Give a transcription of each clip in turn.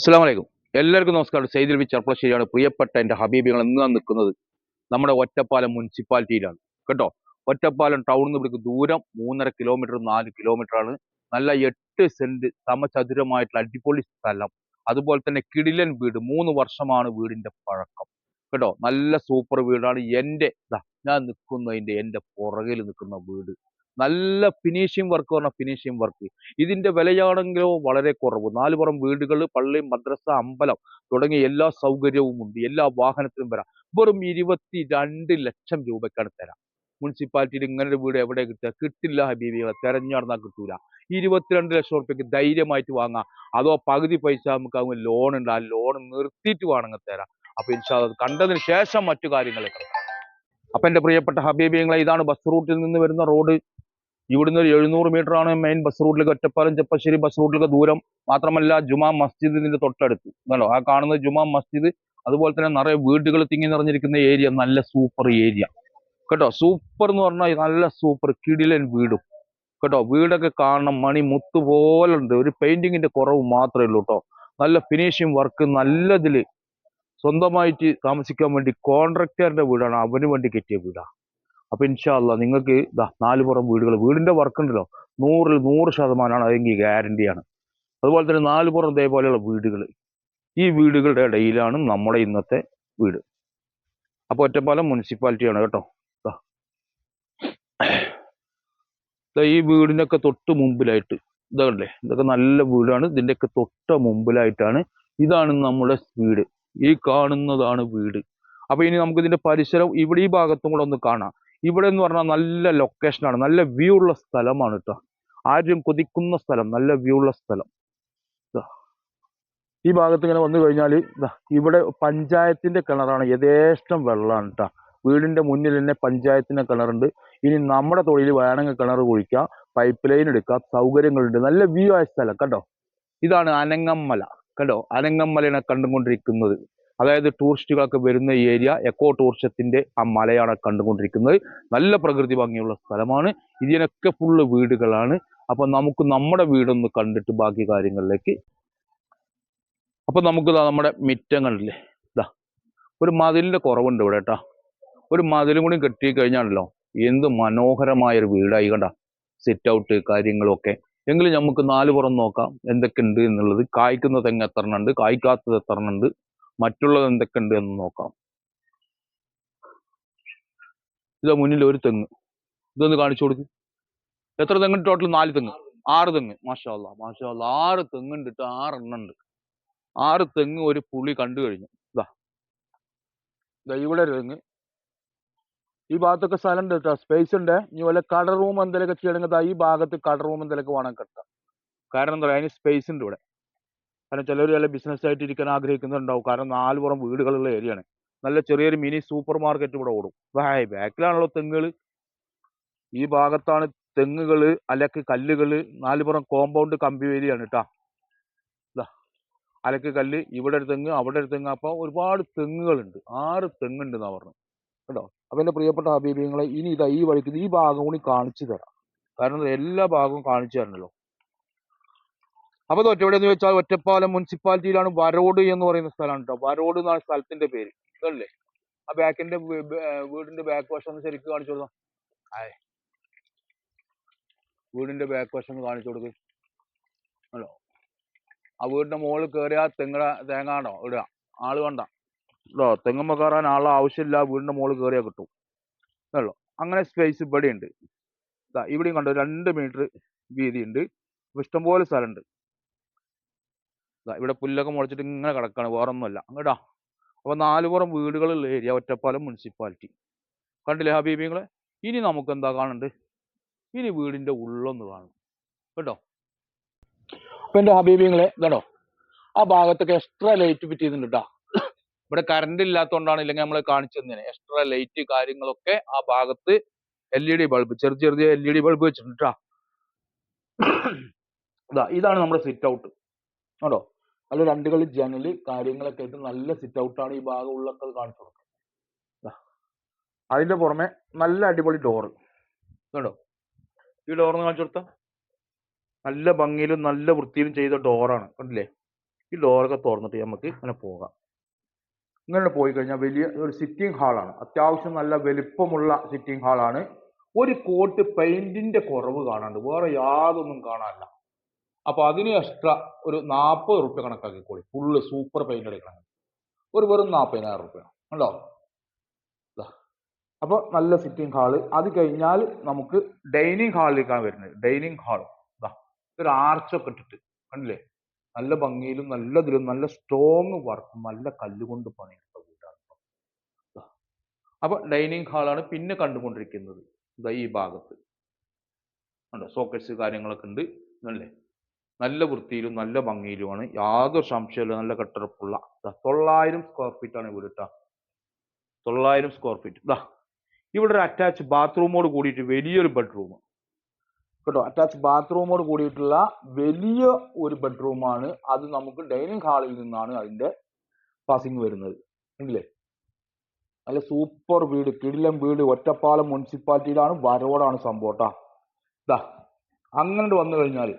അസ്സാം വലൈക്കും എല്ലാവർക്കും നമസ്കാരം. സെയ്തിൽ വി ചെർപ്പളശ്ശേരിയാണ് പ്രിയപ്പെട്ട എന്റെ ഹബീബികൾ എന്ന് നിൽക്കുന്നത് നമ്മുടെ ഒറ്റപ്പാലം മുനിസിപ്പാലിറ്റിയിലാണ്. കേട്ടോ? ഒറ്റപ്പാലം ടൗണിൽ നിന്ന് ഇവിടേക്ക് ദൂരം മൂന്നര കിലോമീറ്റർ നാല് കിലോമീറ്റർ ആണ്. നല്ല എട്ട് സെന്റ് സമചതുരമായിട്ടുള്ള അടിപൊളി സ്ഥലം. അതുപോലെ തന്നെ കിടിലൻ വീട്. മൂന്ന് വർഷമാണ് വീടിന്റെ പഴക്കം. കേട്ടോ? നല്ല സൂപ്പർ വീടാണ്. എന്റെ ഞാൻ നിൽക്കുന്നതിന്റെ എന്റെ പുറകിൽ നിൽക്കുന്ന വീട്. നല്ല ഫിനിഷിംഗ് വർക്ക് പറഞ്ഞ ഫിനിഷിംഗ് വർക്ക് ഇതിന്റെ വിലയാണെങ്കിലോ വളരെ കുറവ്. നാലുപുറം വീടുകൾ പള്ളി മദ്രസ അമ്പലം തുടങ്ങിയ എല്ലാ സൗകര്യവും ഉണ്ട്. എല്ലാ വാഹനത്തിലും വരാം. വെറും ഇരുപത്തി രണ്ട് ലക്ഷം രൂപക്കാണ് തരാം. മുനിസിപ്പാലിറ്റിയിൽ ഇങ്ങനൊരു വീട് എവിടെ കിട്ടുക? കിട്ടില്ല ഹബീബി. തെരഞ്ഞെടുന്നാൽ കിട്ടൂല. ഇരുപത്തിരണ്ട് ലക്ഷം റുപ്യക്ക് ധൈര്യമായിട്ട് വാങ്ങാം. അതോ പകുതി പൈസ നമുക്ക് അങ്ങ് ലോൺ ഉണ്ട്. ആ ലോൺ നിർത്തിയിട്ട് വേണമെങ്കിൽ തരാം. അപ്പൊ ഇൻഷാ കണ്ടതിന് ശേഷം മറ്റു കാര്യങ്ങളൊക്കെ അപ്പൊ എന്റെ പ്രിയപ്പെട്ട ഹബീബിങ്ങളെ ഇതാണ് ബസ് റൂട്ടിൽ നിന്ന് വരുന്ന റോഡ് ഇവിടുന്ന് ഒരു എഴുന്നൂറ് ആണ് മെയിൻ ബസ് റൂട്ടിലേക്ക് ഒറ്റപ്പാലം ചെപ്പശ്ശേരി ബസ് റൂട്ടിലേക്ക് ദൂരം. മാത്രമല്ല ജുമാ മസ്ജിദ് ഇതിന്റെ തൊട്ടടുത്ത്. എന്നല്ലോ ആ കാണുന്നത് ജുമാ മസ്ജിദ് അതുപോലെ തന്നെ നിറയെ വീടുകൾ തിങ്ങി നിറഞ്ഞിരിക്കുന്ന ഏരിയ നല്ല സൂപ്പർ ഏരിയ കേട്ടോ? സൂപ്പർ എന്ന് പറഞ്ഞാൽ നല്ല സൂപ്പർ കിടിലൻ വീടും. കേട്ടോ? വീടൊക്കെ കാണണം മണി മുത്ത് പോലെ ഉണ്ട്. ഒരു പെയിന്റിങ്ങിന്റെ കുറവ് മാത്രമേ ഉള്ളൂ കേട്ടോ. നല്ല ഫിനിഷിങ് വർക്ക് നല്ലതിൽ സ്വന്തമായിട്ട് താമസിക്കാൻ വേണ്ടി കോൺട്രാക്ടറിന്റെ വീടാണ് അവന് വേണ്ടി കെട്ടിയ വീടാണ് അപ്പൊ ഇൻഷാല്ല നിങ്ങൾക്ക് ഇതാ നാല് പുറം വീടുകൾ വീടിന്റെ വർക്ക് ഉണ്ടല്ലോ. നൂറിൽ നൂറ് ശതമാനമാണ് അതെങ്കിൽ ഗ്യാരണ്ടിയാണ് അതുപോലെ തന്നെ നാല് പുറം ഇതേപോലെയുള്ള വീടുകൾ. ഈ വീടുകളുടെ ഇടയിലാണ് നമ്മുടെ ഇന്നത്തെ വീട്. അപ്പൊ ഒറ്റപ്പാലം മുനിസിപ്പാലിറ്റിയാണ് കേട്ടോ. ഈ വീടിനൊക്കെ തൊട്ട് മുമ്പിലായിട്ട് ഇതല്ലേ ഇതൊക്കെ നല്ല വീടാണ്. ഇതിന്റെയൊക്കെ തൊട്ട മുമ്പിലായിട്ടാണ് ഇതാണ് നമ്മുടെ വീട്. ഈ കാണുന്നതാണ് വീട്. അപ്പോൾ ഇനി നമുക്ക് ഇതിന്റെ പരിസരം ഇവിടെ ഈ ഭാഗത്തും കൂടെ ഒന്ന് കാണാം. ഇവിടെ എന്ന് പറഞ്ഞാൽ നല്ല ലൊക്കേഷനാണ് നല്ല വ്യൂ ഉള്ള സ്ഥലമാണ് കേട്ടോ ആരും കൊതിക്കുന്ന സ്ഥലം നല്ല വ്യൂ ഉള്ള സ്ഥലം. ഈ ഭാഗത്ത് ഇങ്ങനെ വന്നു കഴിഞ്ഞാൽ ഇവിടെ പഞ്ചായത്തിന്റെ കിണറാണ് യഥേഷ്ടം വെള്ളമാണ് കേട്ടോ വീടിന്റെ മുന്നിൽ തന്നെ പഞ്ചായത്തിന്റെ കിണറുണ്ട്. ഇനി നമ്മുടെ തൊഴിൽ വേണമെങ്കിൽ കിണർ കുഴിക്കാം പൈപ്പ് ലൈൻ എടുക്കാം സൗകര്യങ്ങളുണ്ട്. നല്ല വ്യൂ ആയ സ്ഥലം കേട്ടോ ഇതാണ് അനങ്ങമ്മല. കേട്ടോ അനങ്ങമ്മലയാണ് കണ്ടുകൊണ്ടിരിക്കുന്നത്. അതായത് ടൂറിസ്റ്റുകളൊക്കെ വരുന്ന ഏരിയ എക്കോ ടൂറിസത്തിന്റെ ആ മലയാണ് കണ്ടുകൊണ്ടിരിക്കുന്നത്. നല്ല പ്രകൃതി ഭംഗിയുള്ള സ്ഥലമാണ്. ഇതിനൊക്കെ ഫുള്ള് വീടുകളാണ്. അപ്പൊ നമുക്ക് നമ്മുടെ വീടൊന്ന് കണ്ടിട്ട് ബാക്കി കാര്യങ്ങളിലേക്ക്. അപ്പൊ നമുക്ക് നമ്മുടെ മിറ്റം കണ്ടില്ലേ? ഇതാ ഒരു മതിലിന്റെ കുറവുണ്ട് ഇവിടെ കേട്ടാ. ഒരു മതിലും കൂടി കെട്ടി കഴിഞ്ഞാണല്ലോ എന്ത് മനോഹരമായ ഒരു വീടായി കണ്ട. സിറ്റ് ഔട്ട് കാര്യങ്ങളും ഒക്കെ എങ്കിലും നമുക്ക് നാല് പുറം നോക്കാം. എന്തൊക്കെയുണ്ട് എന്നുള്ളത്. കായ്ക്കുന്ന തെങ്ങ് എത്ര എണ്ണം ഉണ്ട് കായ്ക്കാത്തത് എത്ര എണ്ണം ഉണ്ട് മറ്റുള്ളത് എന്തൊക്കെയുണ്ട് എന്ന് നോക്കാം. ഇതാ മുന്നിൽ ഒരു തെങ്ങ്. ഇതൊന്ന് കാണിച്ചു കൊടുക്കും. എത്ര തെങ്ങ് ടോട്ടൽ നാല് തെങ്ങ്. ആറ് തെങ്ങ്. മാഷാല്ല മാഷാല്ല ആറ് തെങ്ങുണ്ട് ട്ടോ ആറെണ്ണം ഉണ്ട്. ആറ് തെങ്ങ് ഒരു പുളി കണ്ടു കഴിഞ്ഞു. ഇതാ ദാ ഇവിടെ ഒരു തെങ്ങ്. ഈ ഭാഗത്തൊക്കെ സ്ഥലം ഉണ്ട് കേട്ടോ സ്പേസ് ഉണ്ട്. ഇനി വല്ല കട റൂം എന്തെങ്കിലുമൊക്കെ ചെയ്യണമെങ്കിൽ ഈ ഭാഗത്ത് കട റൂം എന്തെങ്കിലുമൊക്കെ വേണം കെട്ടാം. കാരണം എന്താ പറയുക അതിന് സ്പേസ് ഉണ്ട് ഇവിടെ. കാരണം ചിലർ വല്ല ബിസിനസ് ആയിട്ട് ഇരിക്കാൻ ആഗ്രഹിക്കുന്നുണ്ടാവും. കാരണം നാല് പുറം വീടുകളുള്ള ഏരിയയാണ് നല്ല ചെറിയൊരു മിനി സൂപ്പർ മാർക്കറ്റ് ഇവിടെ ഓടും. ബായ് ബാക്കിലാണല്ലോ തെങ്ങുകൾ ഈ ഭാഗത്താണ് തെങ്ങുകൾ അലക്ക് കല്ലുകൾ നാലുപുറം കോമ്പൗണ്ട് കമ്പി വേലിയാണ് കേട്ടാ അലക്ക് കല്ല് ഇവിടെ ഒരു തെങ്ങ് അവിടെ ഒരു തെങ്ങ്. അപ്പൊ ഒരുപാട് തെങ്ങുകളുണ്ട്. ആറ് തെങ്ങുണ്ട് എന്നാ പറഞ്ഞു കേട്ടോ? അപ്പൊ എന്റെ പ്രിയപ്പെട്ട ഹബീബിങ്ങളെ ഇനി ഇതാ ഈ വഴിക്ക് ഈ ഭാഗം കൂടി കാണിച്ചു തരാം. കാരണം എല്ലാ ഭാഗവും കാണിച്ചു തരണല്ലോ. അപ്പൊ ഇത് ഒറ്റവിടെന്ന് വെച്ചാൽ ഒറ്റപ്പാലം മുനിസിപ്പാലിറ്റിയിലാണ് വരോട് എന്ന് പറയുന്ന സ്ഥലമാണ് കേട്ടോ. വരോട് എന്നാണ് സ്ഥലത്തിന്റെ പേര്. ഇതല്ലേ? ആ ബാക്കിന്റെ വീടിന്റെ ബാക്ക് വശം ഒന്ന് ശരിക്കും കാണിച്ചു കൊടുക്കാം. ആയേ. വീടിന്റെ ബാക്ക് വശം ഒന്ന് കാണിച്ചു കൊടുക്ക്. ഹലോ. ആ വീടിന്റെ മുകളിൽ കയറിയ തെങ്ങ തേങ്ങാണോ ഇടുക? ആൾ വേണ്ട. കേട്ടോ തെങ്ങുമ്പോ കയറാൻ ആളെ ആവശ്യമില്ല വീടിന്റെ മുകളിൽ കയറിയാൽ കിട്ടും. ഉള്ളു അങ്ങനെ സ്പേസ് ഇവിടെ ഉണ്ട് ഇവിടെയും കണ്ടോ രണ്ട് മീറ്റർ വീതി ഉണ്ട് ഇഷ്ടംപോലെ സ്ഥലമുണ്ട്. ദാ ഇവിടെ പുല്ലൊക്കെ മുളച്ചിട്ട് ഇങ്ങനെ കിടക്കാണ് വേറെ ഒന്നുമല്ല അങ്ങടാ അപ്പൊ നാലുപുറം വീടുകളുള്ള ഏരിയ ഒറ്റപ്പാലം മുനിസിപ്പാലിറ്റി. കണ്ടില്ലേ ഹബീബിങ്ങളെ ഇനി നമുക്ക് എന്താ കാണണ്ട്? ഇനി വീടിന്റെ ഉള്ളൊന്ന് കാണും കേട്ടോ? അപ്പൊ എന്റെ ഹബീബിങ്ങളെ കേട്ടോ ആ ഭാഗത്തൊക്കെ എക്സ്ട്രാ ലൈറ്റ് ഫിറ്റ് ചെയ്തിട്ടുണ്ട് കേട്ടോ ഇവിടെ കറണ്ട് ഇല്ലാത്തതുകൊണ്ടാണ് ഇല്ലെങ്കിൽ നമ്മൾ കാണിച്ചു തന്നേനെ. എക്സ്ട്രാ ലൈറ്റ് കാര്യങ്ങളൊക്കെ ആ ഭാഗത്ത് എൽ ഇ ഡി ബൾബ് ചെറിയ ചെറിയ എൽ ഇ ഡി ബൾബ് വെച്ചിട്ടുണ്ട് ട്ടാ. ഇതാ ഇതാണ് നമ്മുടെ സിറ്റ് ഔട്ട് കേട്ടോ നല്ല രണ്ട് കളി ജനൽ കാര്യങ്ങളൊക്കെ ആയിട്ട് നല്ല സിറ്റ് ഔട്ടാണ് ഈ ഭാഗം ഉള്ളൊക്കെ കാണിച്ചു കൊടുക്കുന്നത്. അതിന്റെ പുറമെ നല്ല അടിപൊളി ഡോറ് കണ്ടോ? ഈ ഡോർന്ന് കാണിച്ചു കൊടുത്ത? നല്ല ഭംഗിയിലും നല്ല വൃത്തിയിലും ചെയ്ത ഡോറാണ് കണ്ടില്ലേ? ഈ ഡോറൊക്കെ തുറന്നിട്ട് നമുക്ക് ഇങ്ങനെ പോകാം. ഇങ്ങനെ പോയി കഴിഞ്ഞാൽ വലിയ ഒരു സിറ്റിംഗ് ഹാളാണ് അത്യാവശ്യം നല്ല വലിപ്പമുള്ള സിറ്റിംഗ് ഹാളാണ് ഒരു കോട്ട് പെയിന്റിന്റെ കുറവ് കാണാണ്ട് വേറെ യാതൊന്നും കാണാനില്ല. അപ്പൊ അതിന് എക്സ്ട്രാ ഒരു നാൽപ്പത് റുപ്യ കണക്കാക്കിക്കോളി. ഫുള്ള് സൂപ്പർ പെയിന്റ് അടിക്കണം ഒരു വെറും നാൽപ്പതിനായിരം റുപ്യ. ഉണ്ടോ ദാ. അപ്പൊ നല്ല സിറ്റിംഗ് ഹാൾ അത് കഴിഞ്ഞാൽ നമുക്ക് ഡൈനിങ് ഹാളിലേക്കാണ് വരുന്നത്. ഡൈനിങ് ഹാൾ ഒരു ആർച്ചൊക്കെ ഇട്ടിട്ട്. കണ്ടില്ലേ? നല്ല ഭംഗിയിലും നല്ല ഇതിലും നല്ല സ്ട്രോങ് വർക്കും നല്ല കല്ലുകൊണ്ട് പണിയെടുത്ത വീടാണ്. അപ്പൊ ഡൈനിങ് ഹാളാണ് പിന്നെ കണ്ടുകൊണ്ടിരിക്കുന്നത്. ഇതാ ഈ ഭാഗത്ത്. ഉണ്ടോ സോക്കറ്റ്സ് കാര്യങ്ങളൊക്കെ ഉണ്ട്. അല്ലേ നല്ല വൃത്തിയിലും നല്ല ഭംഗിയിലുമാണ്. യാതൊരു സംശയമില്ല നല്ല കെട്ടിടപ്പുള്ള. തൊള്ളായിരം സ്ക്വയർ ഫീറ്റ് ആണ് വീട് കേട്ടോ തൊള്ളായിരം സ്ക്വയർ ഫീറ്റ് ഇതാ ഇവിടെ ഒരു അറ്റാച്ച് ബാത്റൂമോട് കൂടിയിട്ട് വലിയൊരു ബെഡ്റൂം കേട്ടോ അറ്റാച്ച് ബാത്റൂമോട് കൂടിയിട്ടുള്ള വലിയ ഒരു ബെഡ്റൂമാണ് അത് നമുക്ക് ഡൈനിങ് ഹാളിൽ നിന്നാണ് അതിന്റെ പാസിംഗ് വരുന്നത്. ഇല്ലേ നല്ല സൂപ്പർ വീട് കിടിലം വീട് ഒറ്റപ്പാലം മുനിസിപ്പാലിറ്റിയിലാണ് വരവോടാണ് സംഭവം ട്ടാ. ഇതാ അങ്ങനെ വന്നു കഴിഞ്ഞാൽ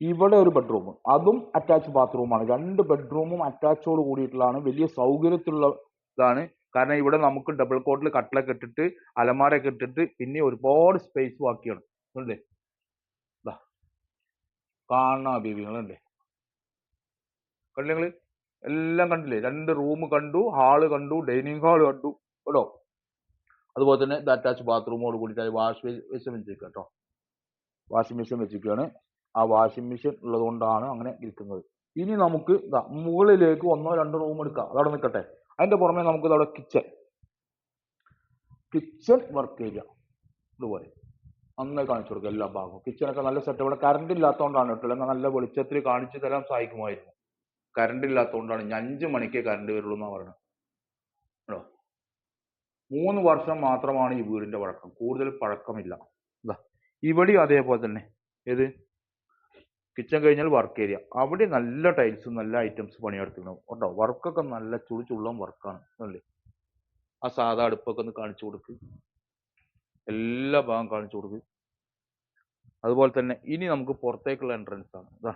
ഇവിടെ ഒരു ബെഡ്റൂം അതും അറ്റാച്ച് ബാത്റൂമാണ് രണ്ട് ബെഡ്റൂമും അറ്റാച്ചോട് കൂടിയിട്ടുള്ളതാണ്. വലിയ സൗകര്യത്തിലുള്ള ഇതാണ് കാരണം ഇവിടെ നമുക്ക് ഡബിൾ കോട്ടിൽ കട്ടിലൊക്കെ ഇട്ടിട്ട് അലമാരൊക്കെ ഇട്ടിട്ട് പിന്നെ ഒരുപാട് സ്പേസ് ബാക്കിയാണ് ദാ. കാണാ ബീവികളുണ്ടേ കണ്ടില്ലേ? നിങ്ങൾ? എല്ലാം കണ്ടില്ലേ? രണ്ട് റൂം കണ്ടു ഹാൾ കണ്ടു ഡൈനിങ് ഹാൾ കണ്ടു. കേട്ടോ? അതുപോലെ തന്നെ ഇത് അറ്റാച്ച് ബാത്റൂമോട് കൂടിയിട്ട് വാഷ് മെഷീൻ വെച്ചിരിക്കുക കേട്ടോ. വാഷിംഗ് മെഷീൻ വെച്ചിരിക്കുകയാണ് ആ വാഷിംഗ് മെഷീൻ ഉള്ളതുകൊണ്ടാണ് അങ്ങനെ ഇരിക്കുന്നത്. ഇനി നമുക്ക് മുകളിലേക്ക് ഒന്നോ രണ്ടോ റൂം എടുക്കാം. അതവിടെ നിൽക്കട്ടെ. അതിന്റെ പുറമെ നമുക്ക് അവിടെ കിച്ചൺ കിച്ചൺ വർക്ക് ഏരിയ ഇതുപോലെ. നന്നായി കാണിച്ചു കൊടുക്കുക എല്ലാ ഭാഗവും. കിച്ചണൊക്കെ നല്ല സെറ്റ് ഇവിടെ കറണ്ട് ഇല്ലാത്തതുകൊണ്ടാണ് കേട്ടോ. അല്ലെങ്കിൽ നല്ല വെളിച്ചത്തിൽ കാണിച്ചു തരാൻ സഹായിക്കുമായിരുന്നു. കറണ്ട് ഇല്ലാത്തതുകൊണ്ടാണ് ഇനി അഞ്ച് മണിക്കേ കറണ്ട് വരുള്ളൂ എന്നാണ് പറയുന്നത് കേട്ടോ? മൂന്ന് വർഷം മാത്രമാണ് ഈ വീടിന്റെ പഴക്കം. കൂടുതൽ പഴക്കമില്ല. ഇവിടെയും അതേപോലെ തന്നെ. ഏത്? കിച്ചൺ കഴിഞ്ഞാൽ വർക്ക് ഏരിയ അവിടെ നല്ല ടൈൽസും നല്ല ഐറ്റംസ് പണിയെടുത്തിട്ടുണ്ടാവും കേട്ടോ വർക്കൊക്കെ നല്ല ചുളി ചുള്ളം വർക്കാണ് അല്ലേ? ആ സാധാ അടുപ്പൊക്കെ ഒന്ന് കാണിച്ചു കൊടുക്ക്. എല്ലാ ഭാഗം കാണിച്ചു കൊടുക്ക്. അതുപോലെ തന്നെ ഇനി നമുക്ക് പുറത്തേക്കുള്ള എൻട്രൻസ് ആണ്. ഇതാ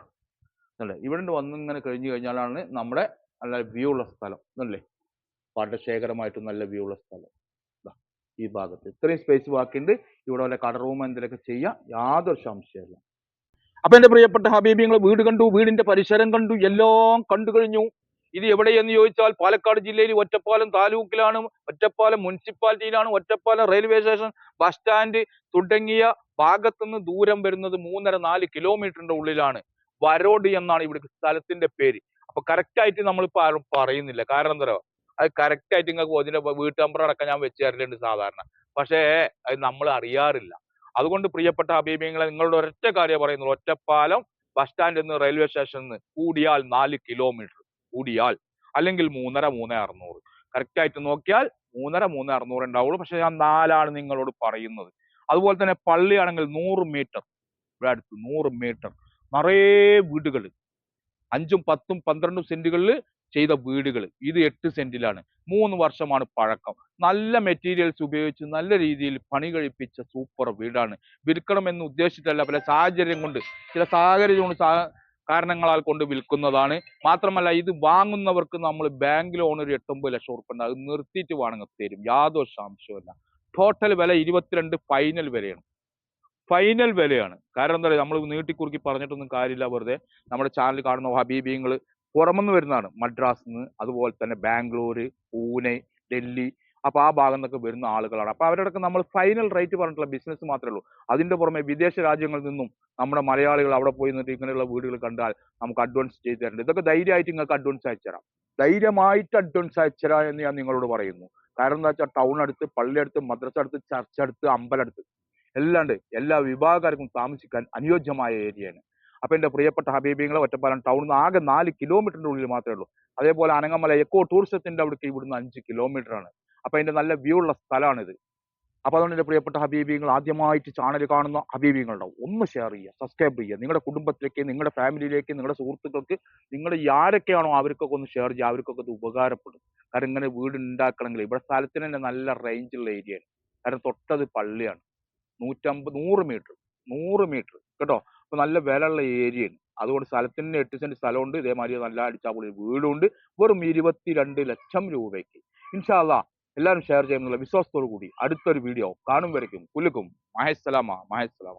അല്ലേ? ഇവിടെ വന്ന് ഇങ്ങനെ കഴിഞ്ഞു കഴിഞ്ഞാലാണ് നമ്മുടെ നല്ല വ്യൂ ഉള്ള സ്ഥലം. അല്ലേ? പാട്ടശേഖരമായിട്ട് നല്ല വ്യൂ ഉള്ള സ്ഥലം. ഈ ഭാഗത്ത്. ഇത്രയും സ്പേസ് ബാക്കിയുണ്ട്. ഇവിടെ വല്ല കട റൂം എന്തെങ്കിലുമൊക്കെ ചെയ്യാം. യാതൊരു സംശയമില്ല അപ്പൊ എന്റെ പ്രിയപ്പെട്ട ഹബീബിങ്ങൾ വീട് കണ്ടു വീടിന്റെ പരിസരം കണ്ടു എല്ലാം കണ്ടു കഴിഞ്ഞു. ഇത് എവിടെയെന്ന് ചോദിച്ചാൽ പാലക്കാട് ജില്ലയിൽ ഒറ്റപ്പാലം താലൂക്കിലാണ് Ottapalam മുനിസിപ്പാലിറ്റിയിലാണ് Ottapalam railway station bus stand തുടങ്ങിയ ഭാഗത്തുനിന്ന് ദൂരം വരുന്നത് മൂന്നര നാല് കിലോമീറ്ററിന്റെ ഉള്ളിലാണ്. വരോട് എന്നാണ് ഇവിടെ സ്ഥലത്തിന്റെ പേര്. അപ്പൊ കറക്റ്റ് ആയിട്ട് നമ്മളിപ്പോ ആരും പറയുന്നില്ല. കാരണം എന്താ അത് കറക്റ്റ് ആയിട്ട് നിങ്ങൾക്ക് അതിന്റെ വീട്ടമ്പറടക്കം ഞാൻ വെച്ച് തരലുണ്ട് സാധാരണ. പക്ഷേ അത് നമ്മൾ അറിയാറില്ല. അതുകൊണ്ട് പ്രിയപ്പെട്ട അഭിപ്രായങ്ങളെ നിങ്ങളുടെ ഒരൊറ്റ കാര്യം പറയുന്നുള്ളൂ. ഒറ്റപ്പാലം ബസ് സ്റ്റാൻഡിൽ നിന്ന് റെയിൽവേ സ്റ്റേഷനിൽ നിന്ന് കൂടിയാൽ നാല് കിലോമീറ്റർ കൂടിയാൽ. അല്ലെങ്കിൽ മൂന്നര മൂന്ന് അറുന്നൂറ്. കറക്റ്റ് ആയിട്ട് നോക്കിയാൽ മൂന്നര മൂന്ന് അറുന്നൂറ് ഉണ്ടാവുള്ളൂ. പക്ഷെ ഞാൻ നാലാണ് നിങ്ങളോട് പറയുന്നത്. അതുപോലെ തന്നെ പള്ളിയാണെങ്കിൽ നൂറ് മീറ്റർ ഇവിടെ അടുത്ത് നൂറ് മീറ്റർ നിറയെ വീടുകൾ. അഞ്ചും പത്തും പന്ത്രണ്ടും സെന്റുകളിൽ ചെയ്ത വീടുകൾ ഇത് എട്ട് സെന്റിലാണ്. മൂന്ന് വർഷമാണ് പഴക്കം. നല്ല മെറ്റീരിയൽസ് ഉപയോഗിച്ച് നല്ല രീതിയിൽ പണി കഴിപ്പിച്ച സൂപ്പർ വീടാണ്. വിൽക്കണമെന്ന് ഉദ്ദേശിച്ചിട്ടല്ല പല സാഹചര്യം കൊണ്ട് ചില സാഹചര്യം കൊണ്ട് കാരണങ്ങളാൽ കൊണ്ട് വിൽക്കുന്നതാണ്. മാത്രമല്ല ഇത് വാങ്ങുന്നവർക്ക് നമ്മൾ ബാങ്ക് ലോൺ ഒരു എട്ടൊമ്പത് ലക്ഷം ഉറുപ്പ അത് നിർത്തിയിട്ട് വേണമെങ്കിൽ തരും. യാതൊരു സംശയമില്ല ടോട്ടൽ വില ഇരുപത്തിരണ്ട് ഫൈനൽ വിലയാണ്. ഫൈനൽ വിലയാണ്. കാരണം എന്താ പറയുക നമ്മൾ നീട്ടിക്കുറുക്കി പറഞ്ഞിട്ടൊന്നും കാര്യമില്ല വെറുതെ. നമ്മുടെ ചാനൽ കാണുന്ന ഹബീബിങ്ങൾ പുറമെന്ന് വരുന്നതാണ്. മദ്രാസ് നിന്ന് അതുപോലെ തന്നെ ബാംഗ്ലൂർ പൂനെ ഡൽഹി. അപ്പൊ ആ ഭാഗം നിന്നൊക്കെ വരുന്ന ആളുകളാണ്. അപ്പൊ അവരോടൊക്കെ നമ്മൾ ഫൈനൽ റേറ്റ് പറഞ്ഞിട്ടുള്ള ബിസിനസ് മാത്രമേ ഉള്ളൂ. അതിന്റെ പുറമെ വിദേശ രാജ്യങ്ങളിൽ നിന്നും നമ്മുടെ മലയാളികൾ അവിടെ പോയി നിന്നിട്ട് ഇങ്ങനെയുള്ള വീടുകൾ കണ്ടാൽ നമുക്ക് അഡ്വാൻസ് ചെയ്ത് തരേണ്ടത്. ഇതൊക്കെ ധൈര്യമായിട്ട് നിങ്ങൾക്ക് അഡ്വാൻസ് അയച്ചു തരാം. ധൈര്യമായിട്ട് അഡ്വാൻസ് അയച്ചു തരാം എന്ന് ഞാൻ നിങ്ങളോട് പറയുന്നു. കാരണം എന്താ വെച്ചാൽ ടൗൺ അടുത്ത് പള്ളി അടുത്ത് മദ്രസ അടുത്ത് ചർച്ച അടുത്ത് അമ്പലം അടുത്ത് എല്ലാം ഉണ്ട്. എല്ലാ വിഭാഗക്കാർക്കും താമസിക്കാൻ അനുയോജ്യമായ ഏരിയയാണ് അപ്പൊ എന്റെ പ്രിയപ്പെട്ട ഹബീബിങ്ങളെ ഒറ്റപ്പാലം ടൗണിൽ നിന്ന് ആകെ നാല് കിലോമീറ്ററിന്റെ ഉള്ളിൽ മാത്രമേ ഉള്ളൂ. അതേപോലെ അനങ്ങമല എക്കോ ടൂറിസത്തിന്റെ അവിടേക്ക് ഇവിടുന്ന് അഞ്ച് ആണ്. അപ്പൊ അതിന്റെ നല്ല വ്യൂ ഉള്ള സ്ഥലമാണിത് അപ്പൊ അതുകൊണ്ട് എന്റെ പ്രിയപ്പെട്ട ഹബീബിങ്ങൾ ആദ്യമായിട്ട് ചാനൽ കാണുന്ന ഹബീബിങ്ങളുണ്ടാവും ഒന്ന് ഷെയർ ചെയ്യുക സബ്സ്ക്രൈബ് ചെയ്യുക. നിങ്ങളുടെ കുടുംബത്തിലേക്ക് നിങ്ങളുടെ ഫാമിലിയിലേക്ക് നിങ്ങളുടെ സുഹൃത്തുക്കൾക്ക് നിങ്ങൾ ആരൊക്കെയാണോ അവർക്കൊക്കെ ഒന്ന് ഷെയർ ചെയ്യുക അവർക്കൊക്കെ ഇത് ഉപകാരപ്പെടും. കാരണം ഇങ്ങനെ വീട് ഉണ്ടാക്കണമെങ്കിൽ ഇവിടെ സ്ഥലത്തിന് തന്നെ നല്ല റേഞ്ചുള്ള ഏരിയയാണ് കാരണം തൊട്ടത് പള്ളിയാണ്. നൂറ്റമ്പത് നൂറ് മീറ്റർ നൂറ് മീറ്റർ കേട്ടോ? അപ്പൊ നല്ല വിലയുള്ള ഏരിയയാണ് അതുകൊണ്ട് സ്ഥലത്തിന് എട്ട് സെന്റ് സ്ഥലമുണ്ട്. ഇതേമാതിരി നല്ല അടിച്ചാപ്പൊളി വീടുണ്ട്. വെറും ഇരുപത്തിരണ്ട് ലക്ഷം രൂപയ്ക്ക്. ഇൻഷാല്ല എല്ലാവരും ഷെയർ ചെയ്യുന്നുള്ള വിശ്വാസത്തോടു കൂടി അടുത്തൊരു വീഡിയോ കാണും വരയ്ക്കും. കുലുക്കും മഹേസ്സലാമ മഹേസ്സലാമ